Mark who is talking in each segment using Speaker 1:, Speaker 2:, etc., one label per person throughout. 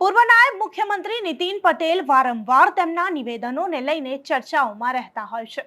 Speaker 1: પૂર્વ નાયબ મુખ્યમંત્રી નીતિન પટેલ વારંવાર તેમના નિવેદનોને લઈને ચર્ચાઓમાં રહેતા હોય છે.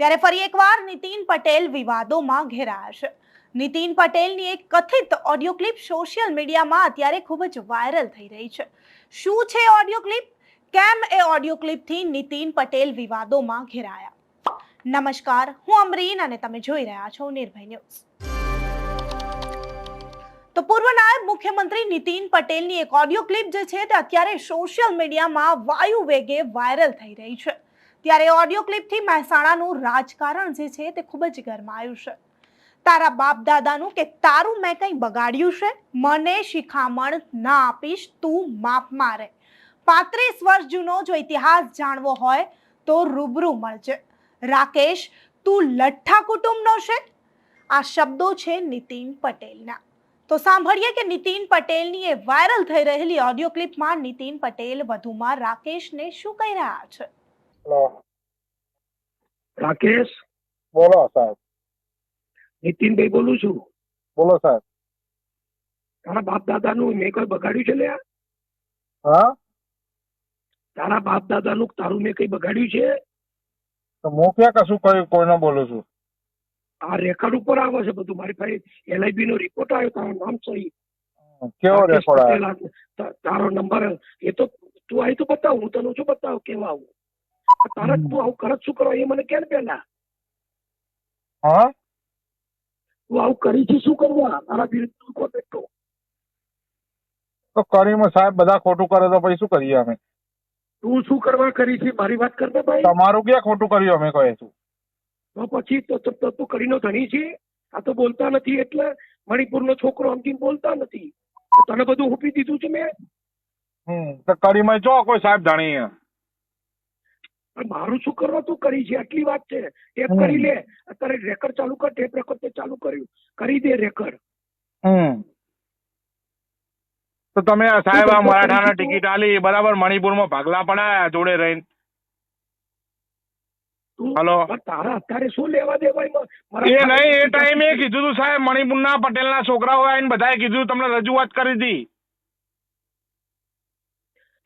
Speaker 1: ત્યારે ફરી એકવાર નીતિન પટેલ વિવાદોમાં ઘેરાયા છે. નીતિન પટેલની એક કથિત ઓડિયો ક્લિપ સોશિયલ મીડિયામાં અત્યારે ખૂબ જ વાયરલ થઈ રહી છે. શું છે ઓડિયો ક્લિપ? કેમ એ ઓડિયો ક્લિપથી નીતિન પટેલ વિવાદોમાં ઘેરાયા? નમસ્કાર, હું અમરીન અને તમે જોઈ રહ્યા છો નિર્ભય ન્યૂઝ. તો પૂર્વ નાયબ મુખ્યમંત્રી નીતિન પટેલની એક ઓડિયો ક્લિપ જે છે તે અત્યારે સોશિયલ મીડિયામાં વાયુ વેગે વાયરલ થઈ રહી છે. ત્યારે ઓડિયો ક્લિપથી મહેસાણાનું રાજકારણ જે છે તે ખૂબ જ ગરમાયું છે. તારા બાપ દાદાનું કે તારું મેં કંઈ બગાડ્યું છે? મને શિખામણ ના આપીશ, તું માપ મારે. પાંત્રીસ વર્ષ જૂનો જો ઇતિહાસ જાણવો હોય તો રૂબરૂ મળજે. રાકેશ, તું લઠ્ઠા કુટુંબનો છે? આ શબ્દો છે નીતિન પટેલના. તો સાંભળીએ કે નીતિન પટેલની એ વાયરલ થઈ રહેલી ઓડિયો ક્લિપમાં નીતિન પટેલ વધુમાં રાકેશને શું કહી રહ્યા છે?
Speaker 2: રાકેશ?
Speaker 3: બોલો સાહેબ.
Speaker 2: નીતિનભાઈ બોલું છું.
Speaker 3: બોલો સાહેબ.
Speaker 2: તારા બાપ દાદાનું મેં કઈ બગાડ્યું છે લ્યા?
Speaker 3: હા?
Speaker 2: તારા બાપ દાદાનું તારું મેં કઈ બગાડ્યું છે?
Speaker 3: તો હું ક્યાં કશું કોઈ કોઈને બોલું છું.
Speaker 2: આ રેકોર્ડ ઉપર આવે છે બધું. મારી પાસે એલઆઈબી નો રિપોર્ટ આવ્યો તારું નામ સહી
Speaker 3: કેવો રેકોર્ડ આવ્યો?
Speaker 2: તારો નંબર એ તો તું આવી તો બતાવ હું તને શું બતાવ કેવા આવું? તારા તું આવું કરત શું કરો? એ મને કેમ પેલા.
Speaker 3: હા?
Speaker 2: તું આવું કરી છે શું કરવા? તારા વિરુદ્ધ તું કો બેઠો?
Speaker 3: તો કરીમાં સાહેબ બધા ખોટું કરે તો પછી શું કરીએ અમે?
Speaker 2: તું શું કરવા કરી છે? મારી વાત કરતા ભાઈ?
Speaker 3: તમારું ક્યાં ખોટું કર્યું અમે કહે છું
Speaker 2: તો પછી તો કરીનો ધણી છે? આ તો બોલતા નથી એટલે મણિપુરનો છોકરો અંતિમ બોલતા નથી. તને બધું હુપી દીધું છે મેં?
Speaker 3: હમ તો કરીમાં જો કોઈ સાહેબ જાણી
Speaker 2: મારું શું કરવા તું કરી છે? આટલી વાત છે. ટેપ કરી લે. અત્યારે રેકર્ડ ચાલુ કર ટેપ રેકોર્ડ તે ચાલુ કર્યું. કરી દે રેકર્ડ.
Speaker 3: હમ. તો તમે સાહેબ આ મરાઠાના ટિકિટ આલી બરાબર મણિપુરમાં ભાગલા પડાયા જોડે રહીને. હલો.
Speaker 2: તારા અત્યારે શું લેવા દેવા
Speaker 3: એ નહીં એ ટાઈમે કીધું તું સાહેબ મણિપુરના પટેલના છોકરાઓ આવીને બધાએ કીધું તમને રજૂઆત કરી હતી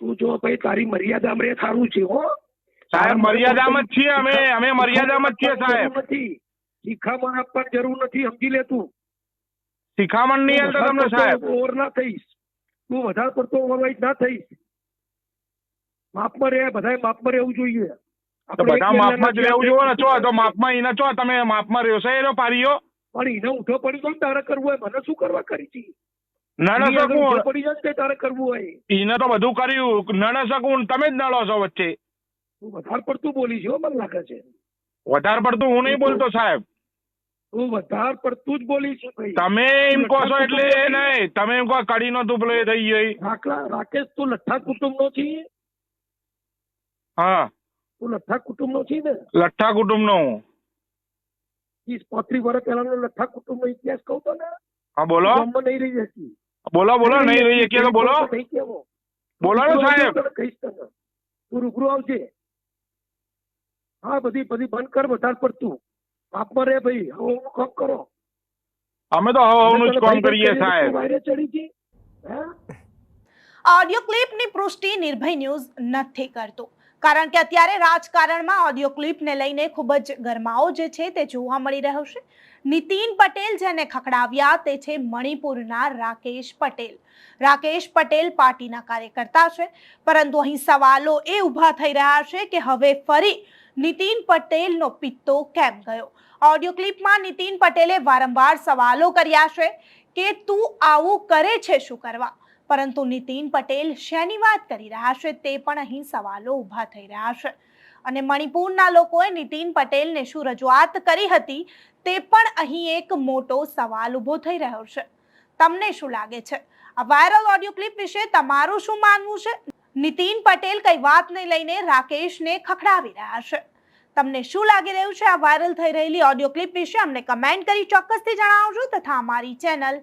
Speaker 2: તું જો ભાઈ તારી મર્યાદામાં રે સારું છે હો.
Speaker 3: સાહેબ મર્યાદામાં જ છીએ અમે અમે મર્યાદામાં જ છીએ સાહેબ.
Speaker 2: શિખામણ આપવાની જરૂર નથી સમજી લે તું.
Speaker 3: શિખામણ નહીં અંદર તમને સાહેબ.
Speaker 2: ઓવર ના થઈશ. તું વધારે પડતો ઓવરવાઇટ ના થઈશ. માપમાં રહે બધાએ માપમાં રહેવું જોઈએ.
Speaker 3: તો બધા માપમાં જ રહેવું જોવો ને? ચો તો માપમાં એને ચો તમે માપમાં રહ્યો છે એનો પારીઓ.
Speaker 2: પણ એને ઉઠો પડી તો તારે કરવું હોય. મને શું કરવા કરી છે? એની
Speaker 3: શકું.
Speaker 2: પડી જશે તારે કરવું હોય.
Speaker 3: એને તો બધું કર્યું. નળ શકું તમે જ નડો છો વચ્ચે.
Speaker 2: વધારે પડતું બોલી છો હો, મને લાગે છે.
Speaker 3: વધારે પડતું હું નહીં બોલતો સાહેબ.
Speaker 2: તું વધારે પડતું જ બોલી છે ભાઈ.
Speaker 3: તમે એમ કહો છો એટલે એ નહીં. તમે એમ કહો કડીનો તું પેલો એ થઈ ગયો.
Speaker 2: રાકેશ તું લઠ્ઠા કુટુંબ નો છે?
Speaker 3: હા.
Speaker 2: તું લઠ્ઠા કુટુંબનો છે ને?
Speaker 3: લઠ્ઠા કુટુંબનો. હું
Speaker 2: ત્રીસ પાંત્રીસ વર્ષ પહેલાનો લઠ્ઠા કુટુંબનો ઇતિહાસ કહું તો ને?
Speaker 3: હા બોલો.
Speaker 2: ગામમાં નહીં રહી જતી
Speaker 3: બોલો બોલો નહીં રહી શકીએ તો બોલો.
Speaker 2: નહીં કેવો
Speaker 3: બોલો ને સાહેબ.
Speaker 2: કહીશ તને. તું રૂબરૂ આવજે. હા બધી બધી બંધ કર વધારે પડતું. પાપમાં રે ભાઈ હવે હું કામ કરો.
Speaker 3: અમે તો હવે જ કામ કરીએ સાહેબ.
Speaker 2: વાયરે ચડી હે?
Speaker 1: ઓડિયો ક્લિપની પુષ્ટિ નિર્ભય ન્યૂઝ નથી કરતું. કારણ કે અત્યારે રાજકારણમાં ઓડિયો ક્લિપને લઈને ખૂબ જ ગરમાવો જે છે તે જોવા મળી રહ્યો છે. નીતિન પટેલ જેને ખખડાવ્યા તે છે મણિપુરના રાકેશ પટેલ. રાકેશ પટેલ પાર્ટીના કાર્યકર્તા છે. પરંતુ અહીં સવાલો એ ઊભા થઈ રહ્યા છે કે હવે ફરી નીતિન પટેલનો પિત્તો કેમ ગયો? ઓડિયો ક્લિપમાં નીતિન પટેલે વારંવાર સવાલો કર્યા છે કે તું આવું કરે છે શું કરવા? પરંતુ નીતિન પટેલ શેની વાત કરી રહ્યા છે તે પણ અહીં સવાલો ઊભા થઈ રહ્યા છે. અને મણિપુરના લોકોએ નીતિન પટેલને શું રજૂઆત કરી હતી તે પણ અહીં એક મોટો સવાલ ઊભો થઈ રહ્યો છે. તમને શું લાગે છે? આ વાયરલ ઓડિયો ક્લિપ વિશે તમારું શું માનવું છે? નીતિન પટેલ કઈ વાતને લઈને રાકેશને ખખડાવી રહ્યા છે. તમને શું લાગી રહ્યું છે આ વાયરલ થઈ રહેલી ઓડિયો ક્લિપ વિશે? અમને કમેન્ટ કરી ચોક્કસથી જણાવજો તથા અમારી ચેનલ